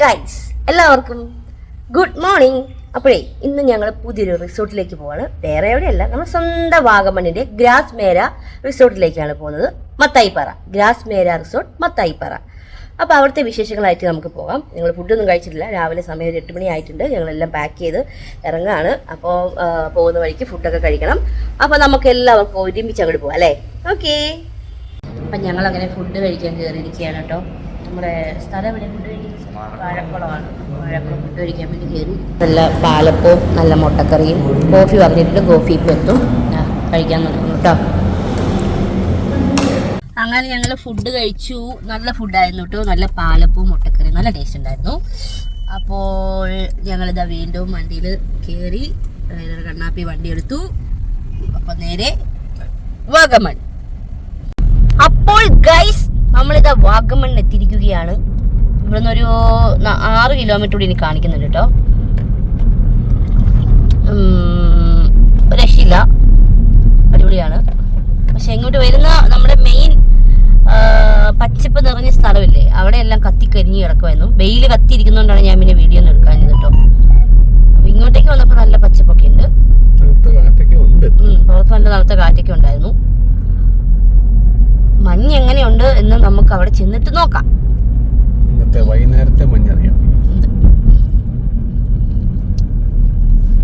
Guys എല്ലാവർക്കും good morning അപ്പോഴേ ഇന്ന് ഞങ്ങൾ പുതിയൊരു റിസോർട്ടിലേക്ക് പോവാണ്. വേറെ എവിടെയല്ല നമ്മൾ സ്വന്തം വാഗമണ്ണിന്റെ ഗ്രാസ് മേര റിസോർട്ടിലേക്കാണ് പോകുന്നത്. Mathayippara Grasmere resort Mathayippara. അപ്പോൾ അവിടുത്തെ വിശേഷങ്ങളായിട്ട് നമുക്ക് പോകാം. ഞങ്ങൾ ഫുഡൊന്നും കഴിച്ചിട്ടില്ല. രാവിലെ സമയം ഒരു എട്ട് മണി ആയിട്ടുണ്ട്. ഞങ്ങളെല്ലാം പാക്ക് ചെയ്ത് ഇറങ്ങാണ്. അപ്പോൾ പോകുന്ന വഴിക്ക് ഫുഡൊക്കെ കഴിക്കണം. അപ്പോൾ നമുക്ക് എല്ലാവർക്കും ഒരുമിച്ച് അങ്ങോട്ട് പോകാം അല്ലേ? ഓക്കേ അപ്പം ഞങ്ങൾ അങ്ങനെ ഫുഡ് കഴിക്കാൻ കയറിയിരിക്കുകയാണ് കേട്ടോ. നമ്മുടെ സ്ഥലം എവിടെ വാഴക്കുളമാണ്. വാഴക്കുളം ഫുഡ് കഴിക്കാൻ വേണ്ടി കയറി. നല്ല പാലപ്പവും നല്ല മുട്ടക്കറിയും കോഫി പറഞ്ഞിട്ട് കോഫി ഇപ്പം എത്തും. കഴിക്കാൻ തുടങ്ങും കേട്ടോ. അങ്ങനെ ഞങ്ങൾ ഫുഡ് കഴിച്ചു. നല്ല ഫുഡായിരുന്നു കേട്ടോ. നല്ല പാലപ്പവും മുട്ടക്കറിയും നല്ല ടേസ്റ്റ് ഉണ്ടായിരുന്നു. അപ്പോൾ ഞങ്ങളിതാ വീണ്ടും വണ്ടിയിൽ കയറി കണ്ണാപ്പി വണ്ടി എടുത്തു. അപ്പോൾ നേരെ വാഗമൺ. അപ്പോൾ ഗൈസ് നമ്മളിതാ വാഗമണ് എത്തിയിരിക്കുകയാണ് ഇവിടുന്ന് ഒരു ആറ് കിലോമീറ്റർ കൂടി ഇനി കാണിക്കുന്നുണ്ട് കേട്ടോ രക്ഷയില്ല. അടിപൊളിയാണ്. പക്ഷെ ഇങ്ങോട്ട് വരുന്ന നമ്മുടെ മെയിൻ പച്ചപ്പ് നിറഞ്ഞ സ്ഥലമില്ലേ? അവിടെ എല്ലാം കത്തി കരിഞ്ഞ് കിടക്കുമായിരുന്നു. വെയിൽ കത്തിയിരിക്കുന്നതുകൊണ്ടാണ് ഞാൻ പിന്നെ വീഡിയോ ഒന്നും എടുക്കാൻ കേട്ടോ ഇങ്ങോട്ടേക്ക് വന്നപ്പോൾ നല്ല പച്ചപ്പൊക്കെ ഉണ്ട്. പുറത്ത് നല്ല തണുത്ത കാറ്റൊക്കെ ഉണ്ടായിരുന്നു. എങ്ങനെയുണ്ട് എന്ന് നമുക്ക് അവിടെ ചെന്നിട്ട് നോക്കാം. ഇന്നത്തെ വൈകുന്നേരത്തെ മഞ്ഞറിയാം.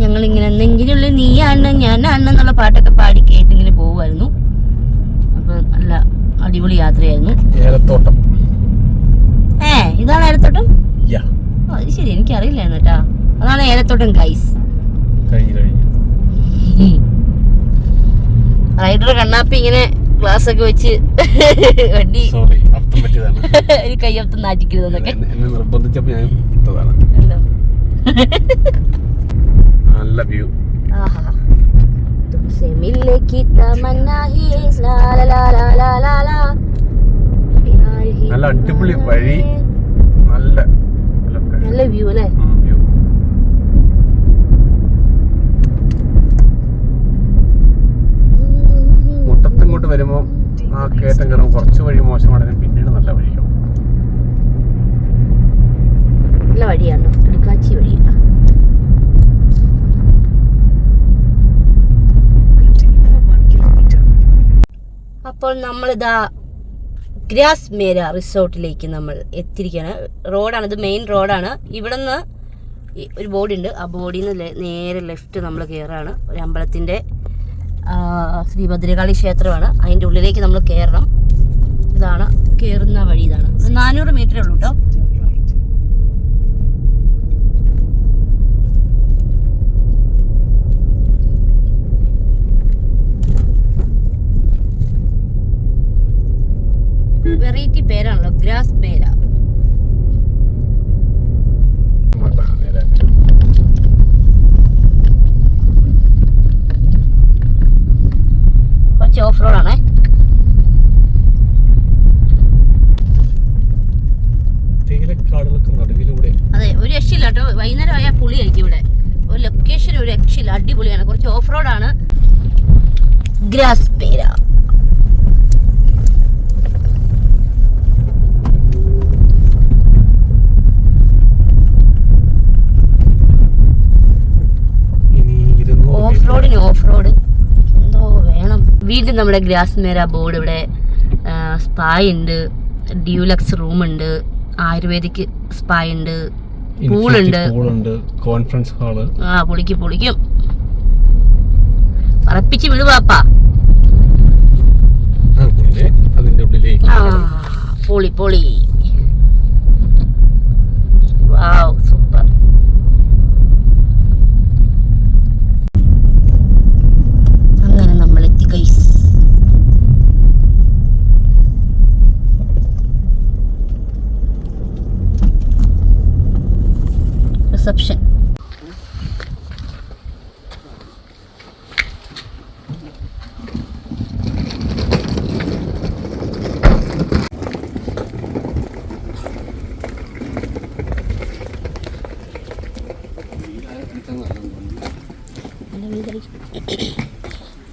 ഞങ്ങൾ ഇങ്ങനെ നെഞ്ചിനുള്ള നീയാണ് ഞാനാണ് എന്നുള്ള പാട്ടൊക്കെ പാടി കേട്ട് ഇങ്ങനെ പോവായിരുന്നു അപ്പൊ നല്ല അടിപൊളി യാത്രയായിരുന്നു. ഏലത്തോട്ടം. ഏ ഇതാണ് ഏലത്തോട്ടം? അത് ശരി എനിക്കറിയില്ലായിരുന്നു കേട്ടാ അതാണ് ഏലത്തോട്ടം ഗൈസ് റൈഡർ കണ്ണാപ്പി ഇങ്ങനെ ഗ്ലാസ് ഒക്കെ വെച്ച് വണ്ടി സോറി അർത്ഥം പറ്റിയതാണ് ഒരു കയ്യൊത്ത് നാറ്റിക്കരുതെന്നൊക്കെ എന്നെ എന്നെ നിർബന്ധിച്ചപ്പോ ഞാൻ ഇട്ടതാണ് അല്ലോ. നല്ല വ്യൂ आहा तुमसे मिलने की तमन्ना ही ला ला ला ला ला ला ला प्यार ही നല്ല അടിപൊളി വഴി നല്ല location. നല്ല വ്യൂ അല്ലേ കയറ്റം കയറും കുറച്ച് വഴി മോശമാണെങ്കിലും പിന്നീട് നല്ല വഴിയാവും. നല്ല വഴിയാണോ. വഴി അപ്പോൾ നമ്മളിതാ ഗ്രാസ് മേര റിസോർട്ടിലേക്ക് നമ്മൾ എത്തിയിരിക്കുകയാണ്. റോഡാണ് ഇത് മെയിൻ റോഡാണ്. ഇവിടെ നിന്ന് ഒരു ബോർഡ് ഉണ്ട് ആ ബോർഡിൽ നിന്ന് നേരെ ലെഫ്റ്റ് നമ്മൾ കയറാണ് ഒരു അമ്പലത്തിന്റെ ശ്രീ ഭദ്രകാളി ക്ഷേത്രമാണ്. അതിന്റെ ഉള്ളിലേക്ക് നമ്മൾ കയറണം ഇതാണ് കയറുന്ന വഴി ഇതാണ്. നാനൂറ് മീറ്ററേ ഉള്ളൂ കേട്ടോ വെറൈറ്റി പേരാണല്ലോ ഗ്രാസ് മേര മട്ട, നേരെ. കുറച്ച് ഓഫ് റോഡാണേ തേയിലക്കാടുകൾക്ക് നടുവിലൂടെ. അതെ ഒരു രക്ഷയില്ല കേട്ടോ. വൈകുന്നേരം ആയാൽ പുളിയായിരിക്കും ഇവിടെ. ഒരു ലൊക്കേഷൻ ഒരു രക്ഷയില്ല. അടിപൊളിയാണ്. കുറച്ച് ഓഫ് റോഡാണ് ഗ്രാസ് പേര ഓഫ് റോഡിന് ഓഫ് വീണ്ടും നമ്മുടെ ഗ്രാസ് മേര ബോർഡ് ഇവിടെ സ്പാ ഉണ്ട് ഡ്യൂലക്സ് റൂം ഉണ്ട് ആയുർവേദിക് സ്പാ ഉണ്ട് പൂളുണ്ട് കോൺഫറൻസ് ഹാൾ ആ പൊളിക്കും പൊളിക്കും. പറപ്പിച്ച് വിടുവാപ്പാ അതിന്റെ ഉള്ളിലേക്ക് പൊളി പൊളി വാവ് സൂപ്പർ അങ്ങനെ നമ്മൾ എത്തി ഗൈസ് റിസപ്ഷൻ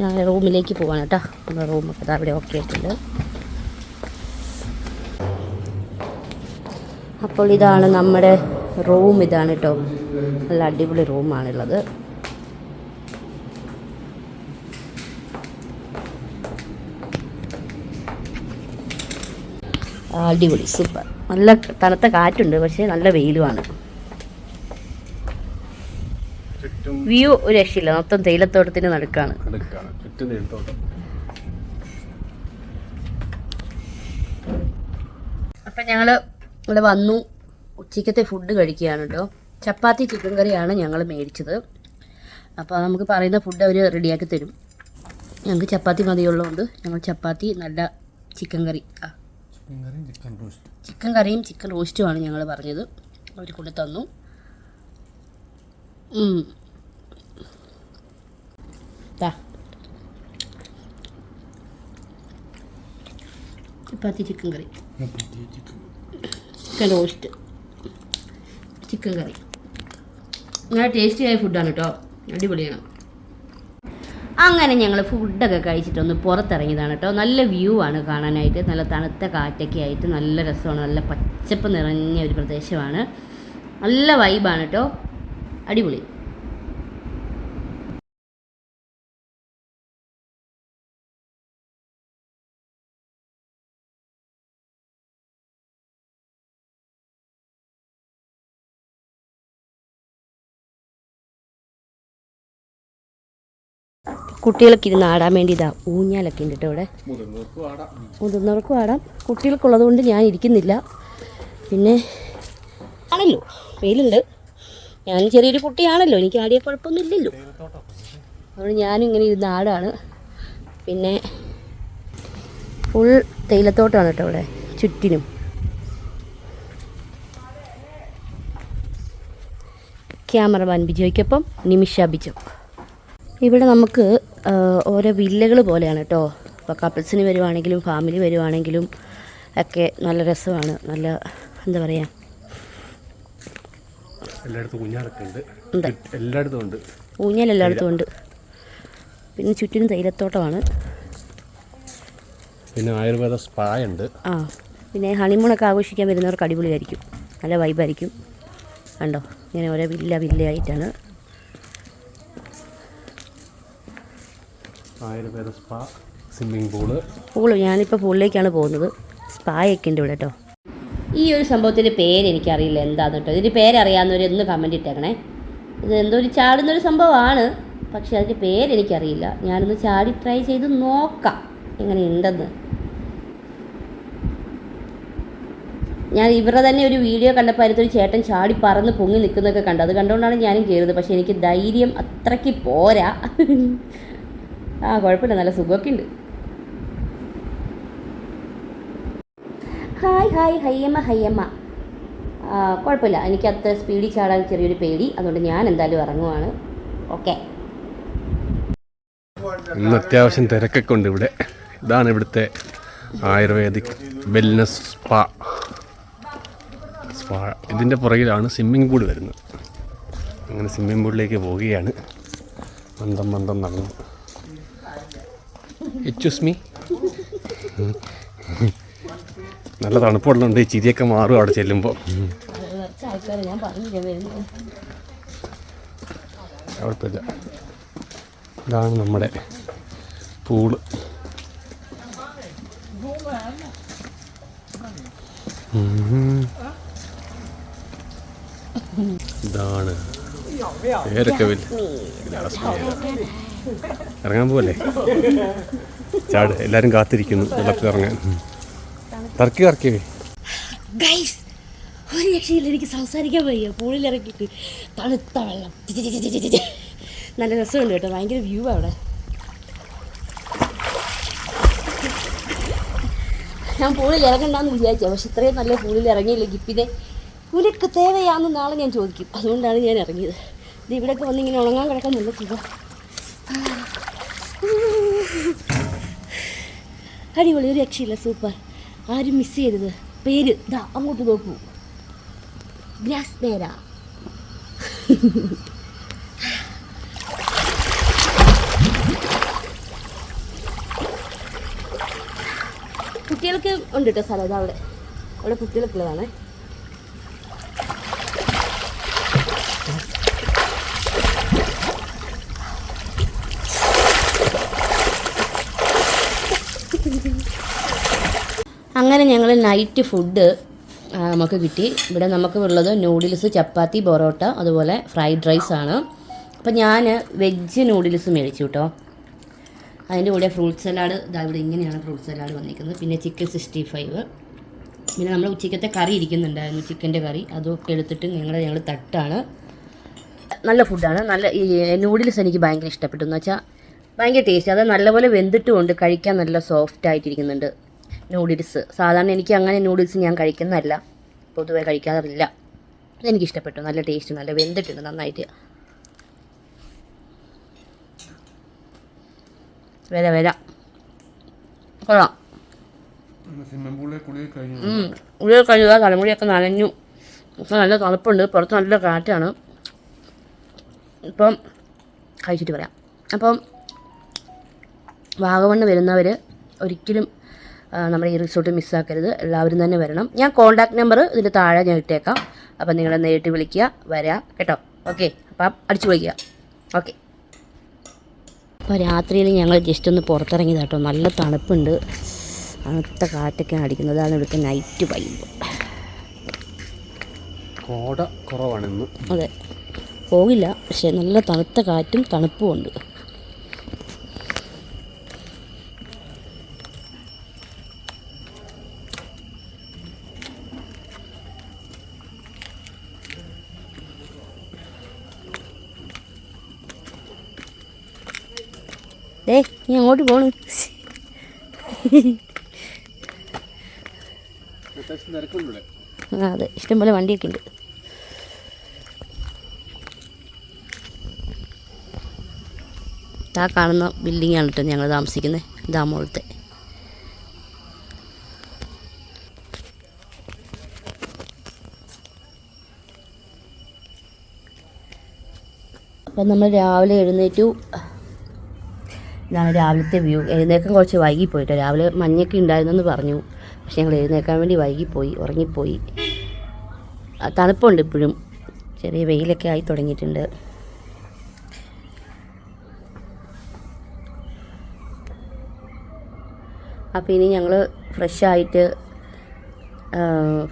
ഞാൻ റൂമിലേക്ക് പോവാണ് കേട്ടോ. നമ്മുടെ റൂമൊക്കെ അവിടെ ഓക്കെ ആയിട്ടുണ്ട്. അപ്പോൾ ഇതാണ് നമ്മുടെ റൂം ഇതാണ് കേട്ടോ. നല്ല അടിപൊളി റൂമാണുള്ളത് അടിപൊളി സൂപ്പർ നല്ല തണുത്ത കാറ്റുണ്ട് പക്ഷേ നല്ല വെയിലുമാണ് വ്യൂ ഒരു രക്ഷയില്ല. മൊത്തം തേയിലത്തോട്ടത്തിന് നടുക്കാണ്. അപ്പൊ ഞങ്ങൾ ഞങ്ങൾ ഇവിടെ വന്നു. ഉച്ചയ്ക്കത്തെ ഫുഡ് കഴിക്കുകയാണ് കേട്ടോ ചപ്പാത്തി ചിക്കൻ കറിയാണ് ഞങ്ങൾ മേടിച്ചത്. അപ്പോൾ നമുക്ക് പറയുന്ന ഫുഡ് അവർ റെഡിയാക്കി തരും. ഞങ്ങൾക്ക് ചപ്പാത്തി മതിയുള്ളതുകൊണ്ട് ഞങ്ങൾ ചപ്പാത്തി നല്ല ചിക്കൻ കറി. ആ. ചിക്കൻ റോസ്റ്റ് ചിക്കൻ കറിയും ചിക്കൻ റോസ്റ്റുമാണ് ഞങ്ങൾ പറഞ്ഞത്. അവർ കൊണ്ടു തന്നു ഉം. ദാ. Chapati chicken curry. Chicken roast chicken curry. നല്ല ടേസ്റ്റിയായ ഫുഡാണ് കേട്ടോ അടിപൊളിയാണ്. അങ്ങനെ ഞങ്ങൾ ഫുഡൊക്കെ കഴിച്ചിട്ടൊന്ന് പുറത്തിറങ്ങിയതാണ് കേട്ടോ നല്ല വ്യൂ ആണ് കാണാനായിട്ട്. നല്ല തണുത്ത കാറ്റൊക്കെ ആയിട്ട് നല്ല രസമാണ്. നല്ല പച്ചപ്പ് നിറഞ്ഞ ഒരു പ്രദേശമാണ്. നല്ല വൈബാണ് കേട്ടോ അടിപൊളി. കുട്ടികൾക്ക് ഇരുന്ന് ആടാൻ വേണ്ടി ഇതാ ഊഞ്ഞാലൊക്കെ ഉണ്ട് കേട്ടോ ഇവിടെ. മുതിർന്നവർക്ക് ആടാം. കുട്ടികൾക്കുള്ളത് കൊണ്ട് ഞാൻ ഇരിക്കുന്നില്ല. പിന്നെ ആണല്ലോ വെയിലുണ്ട്. ഞാൻ ചെറിയൊരു കുട്ടിയാണല്ലോ എനിക്ക് ആടിയ കുഴപ്പമൊന്നും ഇല്ലല്ലോ അതുകൊണ്ട് ഞാനും ഇങ്ങനെ ഇരുന്ന് ആടാണ്. പിന്നെ ഫുൾ തേയിലത്തോട്ടമാണ് കേട്ടോ ഇവിടെ ചുറ്റിനും. ക്യാമറമാൻ ബിജോയ്ക്കൊപ്പം നിമിഷ ബിജോ. ഇവിടെ നമുക്ക് ഓരോ വില്ലകൾ പോലെയാണ് കേട്ടോ. ഇപ്പോൾ കപ്പിൾസിന് വരുവാണെങ്കിലും ഫാമിലി വരുവാണെങ്കിലും ഒക്കെ നല്ല രസമാണ്. നല്ല എന്താ പറയുക എല്ലായിടത്തും ഉണ്ട്. എല്ലായിടത്തും ഉണ്ട്. ഊഞ്ഞാൽ എല്ലായിടത്തും ഉണ്ട്. പിന്നെ ചുറ്റിനും തൈലത്തോട്ടമാണ് പിന്നെ ആയുർവേദ സ്പാ ഉണ്ട് ആ പിന്നെ ഹണിമൂണൊക്കെ ആഘോഷിക്കാൻ വരുന്നവർക്ക് അടിപൊളിയായിരിക്കും. നല്ല വൈബായിരിക്കും കണ്ടോ? ഇങ്ങനെ ഓരോ വില്ല വില്ലയായിട്ടാണ്. ആയുർവേദ സ്പാ ഞാനിപ്പോൾ പൂളിലേക്കാണ് പോകുന്നത്. സ്പായൊക്കെ ഉണ്ട് ഇവിടെ കേട്ടോ. ഈ ഒരു സംഭവത്തിന്റെ പേര് എനിക്കറിയില്ല എന്താന്ന് കേട്ടോ. ഇതിന്റെ പേരറിയാവുന്നവർ ഒന്ന് കമന്റ് ഇട്ടേക്കണേ. ഇത് എന്തോ ഒരു ചാടുന്നൊരു സംഭവമാണ്. പക്ഷെ അതിന്റെ പേര് എനിക്കറിയില്ല. ഞാനൊന്ന് ചാടി ട്രൈ ചെയ്ത് നോക്കാം. എങ്ങനെ ഉണ്ടെന്ന് ഞാൻ ഇവരുടെ തന്നെ ഒരു വീഡിയോ കണ്ടപ്പോൾ അതിനകത്തൊരു ചേട്ടൻ ചാടി പറന്ന് പൊങ്ങി നിൽക്കുന്നതൊക്കെ കണ്ടു. അത് കണ്ടുകൊണ്ടാണ് ഞാനും കയറിയത് പക്ഷേ എനിക്ക് ധൈര്യം അത്രയ്ക്ക് പോരാ. ആ കുഴപ്പമില്ല. നല്ല സുഖമൊക്കെ ഉണ്ട് ഹായ് ഹായ് ഹയ്യമ്മ ഹയ്യമ്മ. കുഴപ്പമില്ല. എനിക്ക് അത്ര സ്പീഡിൽ ചാടാൻ ചെറിയൊരു പേടി. അതുകൊണ്ട് ഞാൻ എന്തായാലും ഇറങ്ങുവാണ്. ഓക്കെ. ഇന്ന് അത്യാവശ്യം തിരക്കൊക്കെ ഉണ്ട് ഇവിടെ. ഇതാണ് ഇവിടുത്തെ ആയുർവേദിക് വെൽനസ് സ്പാ. സ്പാ. ഇതിന്റെ പുറകിലാണ് സ്വിമ്മിംഗ് പൂൾ വരുന്നത്. അങ്ങനെ സ്വിമ്മിംഗ് പൂളിലേക്ക് പോവുകയാണ്. മന്ദം മന്ദം നടന്നു. എച്ചുസ് മീ നല്ല തണുപ്പുള്ളതുകൊണ്ട് ഈ ചിരിയൊക്കെ മാറും അവിടെ ചെല്ലുമ്പോൾ കുഴപ്പമില്ല ഇതാണ് നമ്മുടെ പൂൾ. ഇതാണ് പേരൊക്കെ വലിയ. ഇറങ്ങാൻ പോലെ ചാട് എല്ലാരും കാത്തിരിക്കുന്നു. ഇറങ്ങാൻ. ഉം. കറക്കിയേ ഒരു എനിക്ക് സംസാരിക്കാൻ വയ്യ. പൂളിൽ ഇറക്കിയിട്ട് തണുത്ത വെള്ളം. നല്ല രസമുണ്ട് കേട്ടോ. ഭയങ്കര വ്യൂ അവിടെ. ഞാൻ പൂളിൽ ഇറങ്ങണ്ടെന്ന് വിചാരിച്ചു. പക്ഷെ ഇത്രയും നല്ല പൂളിൽ ഇറങ്ങിയില്ലെങ്കിൽ പിന്നെ പൂലൊക്കെ തേവയാണെന്ന് നാളെ ഞാൻ ചോദിക്കും. അതുകൊണ്ടാണ് ഞാൻ ഇറങ്ങിയത്. ഇത് ഇവിടെയൊക്കെ വന്ന് ഇങ്ങനെ ഉണങ്ങാൻ കിടക്കാൻ നല്ല സുഖം അടിപൊളി ഒരു രക്ഷയില്ല സൂപ്പർ ആരും മിസ് ചെയ്തത് പേര് ഇതാ അങ്ങോട്ട് നോക്കൂ. ഗ്രാസ് പേര കുട്ടികൾക്ക് ഉണ്ട് കേട്ടോ സ്ഥലം അവിടെ. അവിടെ കുട്ടികൾക്കുള്ളതാണ് അങ്ങനെ ഞങ്ങൾ നൈറ്റ് ഫുഡ് നമുക്ക് കിട്ടി. ഇവിടെ നമുക്ക് ഉള്ളത് നൂഡിൽസ് ചപ്പാത്തി പൊറോട്ട അതുപോലെ ഫ്രൈഡ് റൈസ് ആണ്. അപ്പം ഞാൻ വെജ് നൂഡിൽസ് മേടിച്ചു കേട്ടോ അതിന്റെ കൂടെ ഫ്രൂട്ട് സലാഡ് ഇതാ ഇവിടെ ഇങ്ങനെയാണ് ഫ്രൂട്ട് സലാഡ് വന്നിരിക്കുന്നത്. പിന്നെ ചിക്കൻ സിക്സ്റ്റി ഫൈവ് പിന്നെ നമ്മൾ ഉച്ചക്കത്തെ കറി ഇരിക്കുന്നുണ്ടായിരുന്നു ചിക്കന്റെ കറി. അതൊക്കെ എടുത്തിട്ട് ഞങ്ങൾ ഞങ്ങൾ തട്ടാണ്. നല്ല ഫുഡാണ് നല്ല ഈ നൂഡിൽസ് എനിക്ക് ഭയങ്കര ഇഷ്ടപ്പെട്ടു. എന്ന് വെച്ചാൽ ഭയങ്കര ടേസ്റ്റ് അത് നല്ലപോലെ വെന്തിട്ടുമുണ്ട്. കഴിക്കാൻ നല്ല സോഫ്റ്റ് ആയിട്ടിരിക്കുന്നുണ്ട്. നൂഡിൽസ്. സാധാരണ എനിക്ക് അങ്ങനെ നൂഡിൽസ് ഞാൻ കഴിക്കുന്നതല്ല. പൊതുവെ കഴിക്കാറില്ല. എനിക്ക് ഇഷ്ടപ്പെട്ടു നല്ല ടേസ്റ്റ് നല്ല വെന്തിട്ടുണ്ട് നന്നായിട്ട്. വില വില. കൊള്ളാം. ഉള്ളിൽ കഴിയുക തലമുടിയൊക്കെ നനഞ്ഞു. ഇപ്പം നല്ല തണുപ്പുണ്ട്. പുറത്ത് നല്ല കാറ്റാണ്. ഇപ്പം കഴിച്ചിട്ട് പറയാം അപ്പം വാഗമണ്ണ് വരുന്നവർ ഒരിക്കലും നമ്മുടെ ഈ റിസോർട്ട് മിസ്സാക്കരുത്. എല്ലാവരും തന്നെ വരണം. ഞാൻ കോൺടാക്ട് നമ്പർ ഇതിന്റെ താഴെ ഞാൻ ഇട്ടേക്കാം. അപ്പം നിങ്ങളെ നേരിട്ട് വിളിക്കുക വരാം കേട്ടോ? ഓക്കെ അപ്പം അടിച്ചു വിളിക്കുക ഓക്കെ അപ്പോൾ രാത്രിയിൽ ഞങ്ങൾ ജസ്റ്റ് ഒന്ന് പുറത്തിറങ്ങിയത് കേട്ടോ. നല്ല തണുപ്പുണ്ട്. തണുത്ത കാറ്റൊക്കെ അടിക്കുന്നത്. അതാണ് ഇവിടുത്തെ നൈറ്റ് വൈബ് കോട കുറവാണ് ഇന്ന്. അതെ. പോകില്ല. പക്ഷേ നല്ല തണുത്ത കാറ്റും തണുപ്പും ഉണ്ട്. ഏ നീ അങ്ങോട്ട് പോണു. അതെ ഇഷ്ടംപോലെ വണ്ടിയൊക്കെ ഉണ്ട്. ആ കാണുന്ന ബിൽഡിങ്ങാണ് കേട്ടോ ഞങ്ങൾ താമസിക്കുന്നത് ഇതാ മുകളത്തെ അപ്പം നമ്മൾ രാവിലെ എഴുന്നേറ്റു. ഇതാണ് രാവിലത്തെ വ്യൂ. എഴുന്നേക്കാൻ കുറച്ച് വൈകിപ്പോയിട്ടോ. രാവിലെ മഞ്ഞൊക്കെ ഉണ്ടായിരുന്നെന്ന് പറഞ്ഞു. പക്ഷെ ഞങ്ങൾ എഴുന്നേക്കാൻ വേണ്ടി വൈകിപ്പോയി ഉറങ്ങിപ്പോയി. തണുപ്പുണ്ട് ഇപ്പോഴും. ചെറിയ വെയിലൊക്കെ ആയി തുടങ്ങിയിട്ടുണ്ട്. അപ്പോൾ ഇനി ഞങ്ങൾ ഫ്രഷായിട്ട്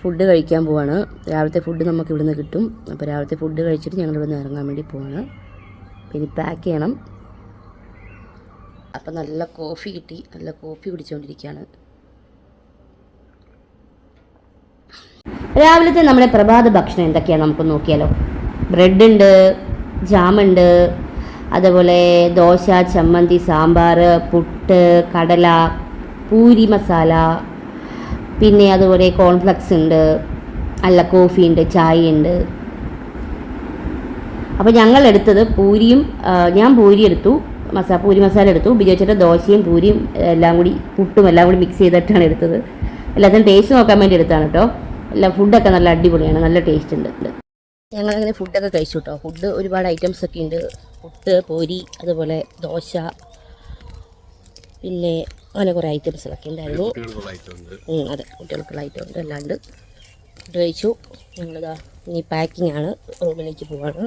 ഫുഡ് കഴിക്കാൻ പോവാണ്. രാവിലത്തെ ഫുഡ് നമുക്ക് ഇവിടുന്ന് കിട്ടും. അപ്പോൾ രാവിലത്തെ ഫുഡ് കഴിച്ചിട്ട് ഞങ്ങൾ ഇവിടുന്ന് ഇറങ്ങാൻ വേണ്ടി പോവാണ്. പിന്നെ പാക്ക് ചെയ്യണം. അപ്പം നല്ല കോഫി കിട്ടി. നല്ല കോഫി കുടിച്ചുകൊണ്ടിരിക്കുകയാണ് രാവിലത്തെ നമ്മുടെ പ്രഭാത ഭക്ഷണം എന്തൊക്കെയാണ് നമുക്ക് നോക്കിയാലോ? ബ്രെഡ് ഉണ്ട് ജാമുണ്ട് അതുപോലെ ദോശ ചമ്മന്തി സാമ്പാർ പുട്ട് കടല പൂരി മസാല പിന്നെ അതുപോലെ കോൺഫ്ലക്സ് ഉണ്ട് അല്ല കോഫി ഉണ്ട് ചായ ഉണ്ട്. അപ്പോൾ ഞങ്ങൾ എടുത്തത് പൂരിയും ഞാൻ പൂരി എടുത്തു. മസാ പൂരി മസാല എടുത്തു. ഉപയോഗിച്ചിട്ട് ദോശയും പൂരിയും എല്ലാം കൂടി പുട്ടും എല്ലാം കൂടി മിക്സ് ചെയ്തിട്ടാണ് എടുത്തത്. എല്ലാത്തിനും ടേസ്റ്റ് നോക്കാൻ വേണ്ടി എടുത്താണ് കേട്ടോ എല്ലാ ഫുഡൊക്കെ നല്ല അടിപൊളിയാണ്. നല്ല ടേസ്റ്റ് ഉണ്ട്. ഞങ്ങളങ്ങനെ ഫുഡൊക്കെ കഴിച്ചു കേട്ടോ ഫുഡ് ഒരുപാട് ഐറ്റംസ് ഒക്കെ ഉണ്ട്. പുട്ട് പൂരി അതുപോലെ ദോശ പിന്നെ അങ്ങനെ കുറേ ഐറ്റംസുകളൊക്കെ ഉണ്ടായിരുന്നു. അതെ. കുട്ടികൾക്കുള്ള ഐറ്റം ഉണ്ട്. അല്ലാണ്ട് ഉണ്ട്. ഫുഡ് കഴിച്ചു. ഞങ്ങളിതാ ഇനി പാക്കിംഗ് ആണ്. റൂമിലേക്ക് പോവാണ്.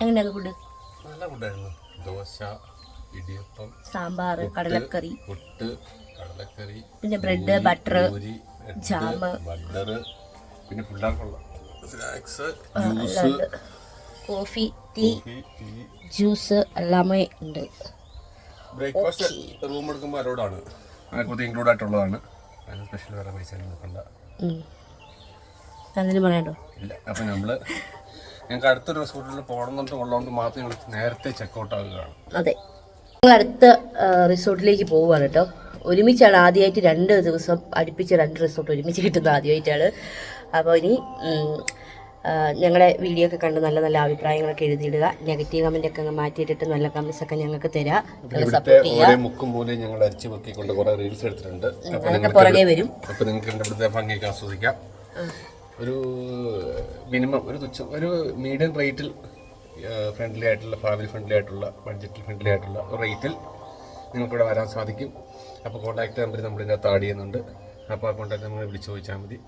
എങ്ങനെയാണ് ഫുഡ് നല്ല ഫുഡായിരുന്നു ദോശ ഇടിയപ്പം സാമ്പാർ കടലക്കറി. പുട്ട് കടലക്കറി പിന്നെ ബ്രെഡ് ബട്ടർ ജാം ബട്ടർ പിന്നെ പിള്ളേർക്കുള്ള snacks juice coffee tea juice എല്ലാമേ ഉണ്ട്. ബ്രേക്ക്ഫാസ്റ്റ് റൂം എടുക്കുമ്പോൾ അലോഡാണ് അതിനെക്കുറിച്ച് ഇൻക്ലൂഡ് ആയിട്ടുള്ളതാണ്. അതിന് സ്പെഷ്യൽ വേറെ പൈസ ഉം. എന്തെങ്കിലും പറയണ്ടോ ഇല്ല അപ്പം നമ്മൾ ഞങ്ങൾക്ക് അടുത്ത റിസോർട്ടിൽ പോകണമെന്നുണ്ട് ഉള്ളതുകൊണ്ട് മാത്രം ഞങ്ങൾ നേരത്തെ ചെക്കൗട്ട് ആകുകയാണ് അതെ. ഞങ്ങൾ അടുത്ത റിസോർട്ടിലേക്ക് പോവുകയാണ് കേട്ടോ. ഒരുമിച്ചാണ് ആദ്യമായിട്ട് രണ്ട് ദിവസം അടുപ്പിച്ച് രണ്ട് റിസോർട്ട് ഒരുമിച്ച് കിട്ടുന്നത് ആദ്യമായിട്ടാണ് അപ്പോൾ ഇനി ഞങ്ങളുടെ വീഡിയോ ഒക്കെ കണ്ട് നല്ല നല്ല അഭിപ്രായങ്ങളൊക്കെ എഴുതിയിടുക. നെഗറ്റീവ് കമന്റ് ഒക്കെ മാറ്റിയിട്ടിട്ട് നല്ല കമൻസ് ഒക്കെ ഞങ്ങൾക്ക് തരാം. സപ്പോർട്ട് ചെയ്യുക പുറകെ വരും. അപ്പോൾ നിങ്ങൾക്ക് എന്റെ ഇവിടുത്തെ ഭംഗിയൊക്കെ ആസ്വദിക്കാം. ഒരു മിനിമം ഒരു തുച്ഛം ഒരു മീഡിയം റേറ്റിൽ ഫ്രണ്ട്ലി ആയിട്ടുള്ള ഫാമിലി ഫ്രണ്ട്ലി ആയിട്ടുള്ള ബഡ്ജറ്റിൽ ഫ്രണ്ട്ലി ആയിട്ടുള്ള റേറ്റിൽ നിങ്ങൾക്കിവിടെ വരാൻ സാധിക്കും. അപ്പോൾ കോൺടാക്ട് നമ്പർ നമ്മൾ ഇതിനകത്ത് ആഡ് ചെയ്യുന്നുണ്ട്. അപ്പോൾ ആ കോൺടാക്ട് നമ്പർ വിളിച്ചു ചോദിച്ചാൽ മതി.